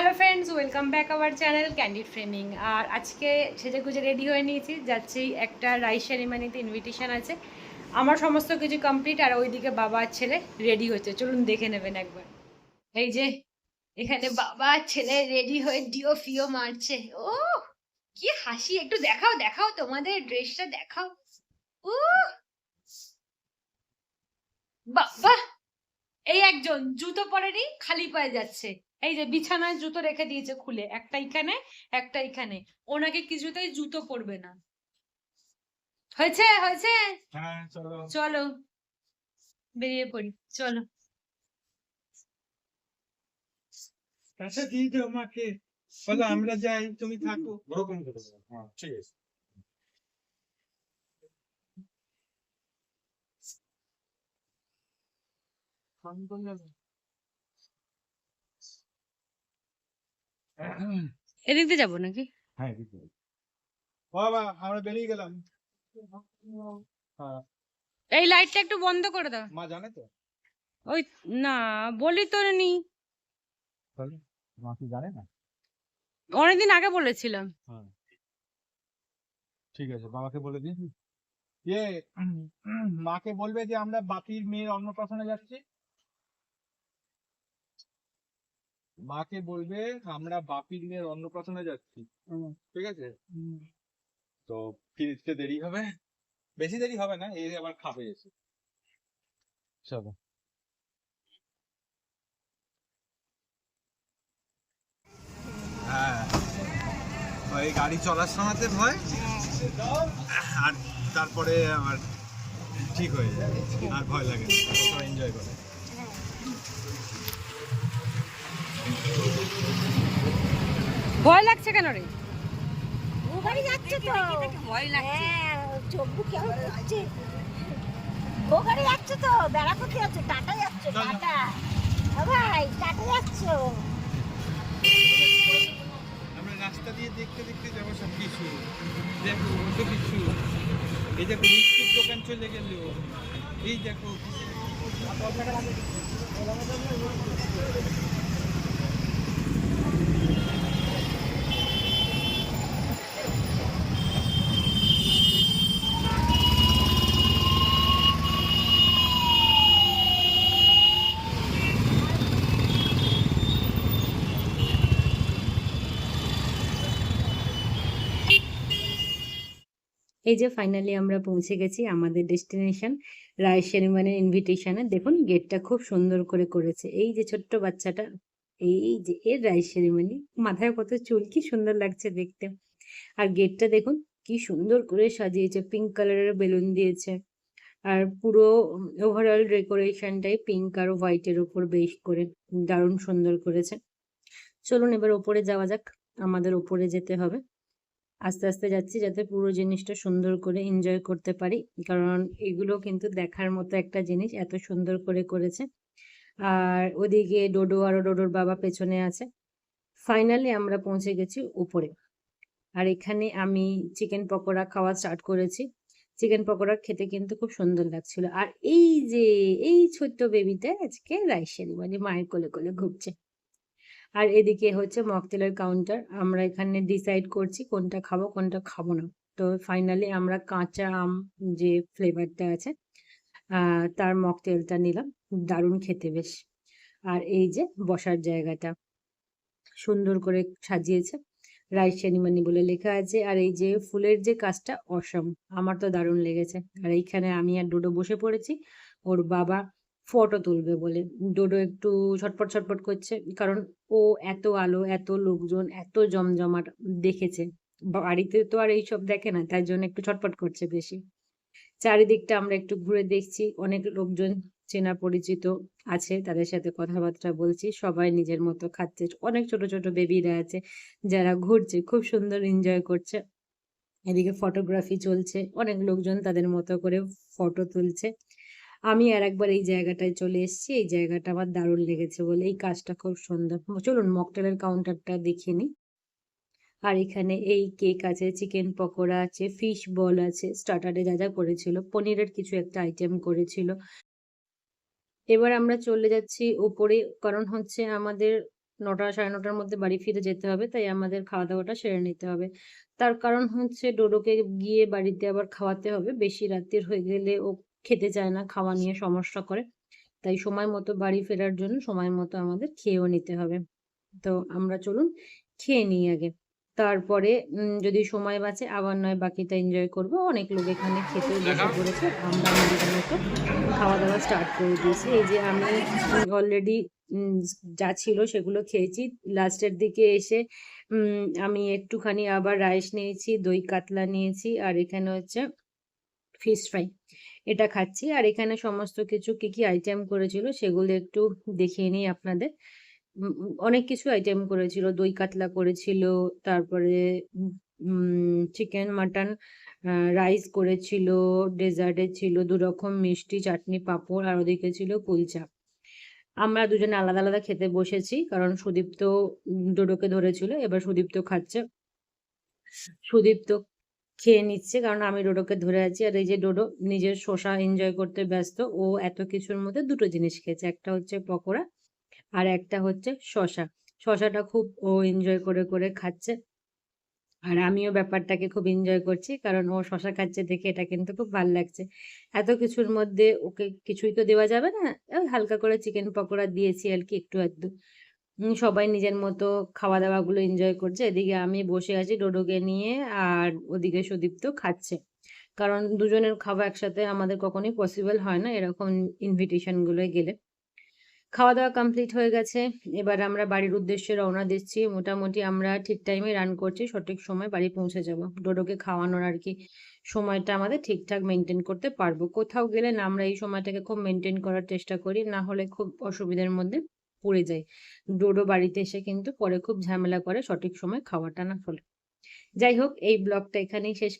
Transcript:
Hello friends welcome back our channel candid framing আর আজকে সেজে গুজে রেডি হয়ে নিয়েছি, যাচ্ছি একটা রাইস সেরিমানিতে ইনভিটেশন আছে। আমার সমস্ত কিছু কমপ্লিট আর ওইদিকে বাবা আর ছেলে রেডি হচ্ছে। চলুন দেখে নেবেন একবার। এই যে, এখানে বাবা আর ছেলে রেডি হয়ে ডিও ফিও মারছে। ও কি হাসি! একটু দেখাও দেখাও তোমাদের ড্রেসটা দেখাও। ও বাবা, এই একজন, জুতো পরেনি, খালি পায়ে যাচ্ছে। এই যে বিছানায় জুতো রেখে দিয়েছে খুলে একটা এখানে একটা এখানে। ওনাকে কিছুতেই জুতো পরবে না। হয়েছে? হয়েছে? হ্যাঁ চলো। চলো। বেরিয়ে পড়ি চলো। আচ্ছা দিয়ে দাও আমাকে। বলো আমরা যাই তুমি থাকো। ওরকম করে হ্যাঁ ঠিক আছে। এদিক দিয়ে যাব নাকি? হ্যাঁ ঠিক আছে বাবা আমরা বেরিয়ে গেলাম। হ্যাঁ। এই লাইটটা একটু বন্ধ করে দাও। মা জানে তো? ওই না বলি তো নি। মা কি জানে না? অনেকদিন আগে বলেছিলাম। হ্যাঁ। ঠিক আছে বাবাকে বলে দিন ইয়ে মাকে বলবে যে আমরা বাপির মেয়ের অন্নপ্রাশনে যাচ্ছি। মাকে বলবে আমরা বাপির মেয়ের অন্নপ্রাশনে যাচ্ছি। ঠিক আছে? তো ফিরতে দেরি হবে? বেশি দেরি হবে না এই আবার খাবে এসে। চলো। হ্যাঁ। ওই গাড়ি চলার সময়তে ভয়? আর তারপরে আবার ঠিক হয়ে যায়। আর ভয় লাগে এনজয় করে। ভয় লাগছে কেন রে? ওখানে যাচ্ছে তো। ভয় হ্যাঁ চোখ কেমন করছে ওখানে যাচ্ছে তো বেড়া করতে যাচ্ছে? টাটা যাচ্ছে। টাটা। ভাই টাটা যাচ্ছ আমরা রাস্তা দিয়ে দেখতে দেখতে যাব সব কিছু দেখো কত কিছু। এই দেখো মিষ্টির দোকান চলে গেল। এই দেখো। এই যে ফাইনালি আমরা পৌঁছে গেছি আমাদের ডেস্টিনেশন রায় সেরিমানির ইনভিটেশনে দেখুন গেটটা খুব সুন্দর করে করেছে। এই যে ছোট্ট বাচ্চাটা, এই যে এর রায় সেরিমানি মাথায় কত চুল, কি সুন্দর লাগছে দেখতে। আর গেটটা দেখুন, কি সুন্দর করে সাজিয়েছে পিঙ্ক কালারের বেলুন দিয়েছে। আর পুরো ওভারঅল ডেকোরেশনটাই পিঙ্ক আর হোয়াইটের উপর বেশ করে দারুণ সুন্দর করেছে। চলুন এবার ওপরে যাওয়া যাক, আমাদের ওপরে যেতে হবে। আস্তে আস্তে যাচ্ছি যাতে পুরো জিনিসটা সুন্দর করে এনজয় করতে পারি। কারণ এগুলো কিন্তু দেখার মতো একটা জিনিস, এত সুন্দর করে করেছে। আর ওদিকে ডোডো আর ডোডোর বাবা পেছনে আছে। ফাইনালি আমরা পৌঁছে গেছি উপরে। আর এখানে আমি চিকেন পকোড়া খাওয়া স্টার্ট করেছি। চিকেন পকোড়া খেতে কিন্তু খুব সুন্দর লাগছিল। আর এই যে, এই ছোট্ট বেবিটা আজকে রাইসেরি মানে মায়ের কোলে কোলে ঘুরছে। আর এদিকে হচ্ছে মকটেলের কাউন্টার আমরা এখানে ডিসাইড করছি কোনটা খাব কোনটা খাব না। তো ফাইনালি আমরা কাঁচা আম যে ফ্লেভারটা আছে তার মকটেলটা নিলাম। দারুণ খেতে বেশ। আর এই যে বসার জায়গাটা, সুন্দর করে সাজিয়েছে। রাইস সেরিমানি বলে লেখা আছে। আর এই যে ফুলের যে কাজটা, অসম। আমার তো দারুণ লেগেছে। আর এইখানে আমি আর ডোডো বসে পড়েছি। ওর বাবা ফটো তুলবে বলে। ডোডো একটু ছটপট ছটপট করছে, কারণ ও এত আলো, এত লোকজন, এত জমজমাট দেখেছে। বাড়িতে তো আর এইসব দেখে না, তাই জন্য একটু ছটপট করছে বেশি। চারিদিকটা আমরা একটু ঘুরে দেখছি, অনেক লোকজন চেনা পরিচিত আছে, তাদের সাথে কথাবার্তা বলছি, সবাই নিজের মতো খাচ্ছে। অনেক ছোট ছোট বেবিরা আছে, যারা ঘুরছে, খুব সুন্দর এনজয় করছে। এদিকে ফটোগ্রাফি চলছে, অনেক লোকজন তাদের মতো করে ফটো তুলছে। আমি আর একবার এই জায়গাটায় চলে এসেছি। এই জায়গাটা আমার দারুণ লেগেছে বলে এই কাজটা খুব সুন্দর। চলুন মকটেলের কাউন্টারটা দেখিয়ে নিই। আর এখানে এই কেক আছে চিকেন পকোড়া আছে ফিশ বল আছে স্টার্টারে যা যা করেছিল, পনিরের কিছু একটা আইটেম করেছিল। এবার আমরা চলে যাচ্ছি ওপরে, কারণ হচ্ছে আমাদের নটা সাড়ে নটার মধ্যে বাড়ি ফিরে যেতে হবে, তাই আমাদের খাওয়া দাওয়াটা সেরে নিতে হবে। তার কারণ হচ্ছে ডোডোকে গিয়ে বাড়িতে আবার খাওয়াতে হবে। বেশি রাতের হয়ে গেলে ও খেতে চায় না খাওয়া নিয়ে সমস্যা করে। তাই সময় মতো বাড়ি ফেরার জন্য সময় মতো আমাদের খেয়েও নিতে হবে। তো আমরা চলুন খেয়ে নিই আগে। তারপরে যদি সময় বাঁচে আবার নয় বাকিটা এনজয় করব। অনেক লোক এখানে খেতে বসে পড়েছে। আমরা মতো খাওয়া দাওয়া স্টার্ট করে দিয়েছি। এই যে আমি অলরেডি যা ছিল সেগুলো খেয়েছি। লাস্টের দিকে এসে উম, আমি একটুখানি আবার রাইস নিয়েছি দই কাতলা নিয়েছি। আর এখানে হচ্ছে ফিশ ফ্রাই এটা খাচ্ছি। আর এখানে সমস্ত কিছু কি কি আইটেম করেছিল সেগুলো একটু দেখিয়ে নিই আপনাদের। অনেক কিছু আইটেম করেছিল, দই কাতলা করেছিল, তারপরে চিকেন মাটন রাইস করেছিল ডেজার্টে ছিল দু রকম মিষ্টি, চাটনি, পাঁপড়, আর ওদিকে ছিল কুলচা। আমরা দুজনে আলাদা আলাদা খেতে বসেছি, কারণ সুদীপ্ত ডোডোকে ধরেছিল, এবার সুদীপ্ত খাচ্ছে। সুদীপ্ত খেয়ে নিচ্ছে, কারণ আমি ডোডোকে ধরে আছি। আর এই যে ডোডো নিজের শসা এনজয় করতে ব্যস্ত, ও এত কিছুর মধ্যে দুটো জিনিস খেয়েছে। একটা হচ্ছে পকোড়া আর একটা হচ্ছে শশা শসাটা খুব ও এনজয় করে করে খাচ্ছে। আর আমিও ব্যাপারটাকে খুব এনজয় করছি, কারণ ও শসা খাচ্ছে দেখে এটা কিন্তু খুব ভালো লাগছে। এত কিছুর মধ্যে ওকে কিছুই তো দেওয়া যাবে না। হালকা করে চিকেন পকোড়া দিয়েছি আর কি একটু আধটু। সবাই নিজের মতো খাওয়া দাওয়াগুলো এনজয় করছে। এদিকে আমি বসে আছি ডোডোকে নিয়ে আর ওদিকে সুদীপ্ত খাচ্ছে। কারণ দুজনের খাওয়া একসাথে আমাদের কখনোই পসিবল হয় না এরকম ইনভিটেশন গুলোয় গেলে। খাওয়া দাওয়া কমপ্লিট হয়ে গেছে। এবার আমরা বাড়ির উদ্দেশ্যে রওনা দিচ্ছি। মোটামুটি আমরা ঠিক টাইমে রান করছি, সঠিক সময় বাড়ি পৌঁছে যাব। ডোডোকে খাওয়ানোর আর কি সময়টা আমাদের ঠিকঠাক মেনটেন করতে পারব। কোথাও গেলে না আমরা এই সময়টাকে খুব মেনটেন করার চেষ্টা করি, না হলে খুব অসুবিধার মধ্যে পড়ে যায়। ডোডো বাড়িতে এসে কিন্তু পরে খুব ঝামেলা করে সঠিক সময় খাওয়াটা না হলে। যাই হোক, এই ব্লগটা এখানেই শেষ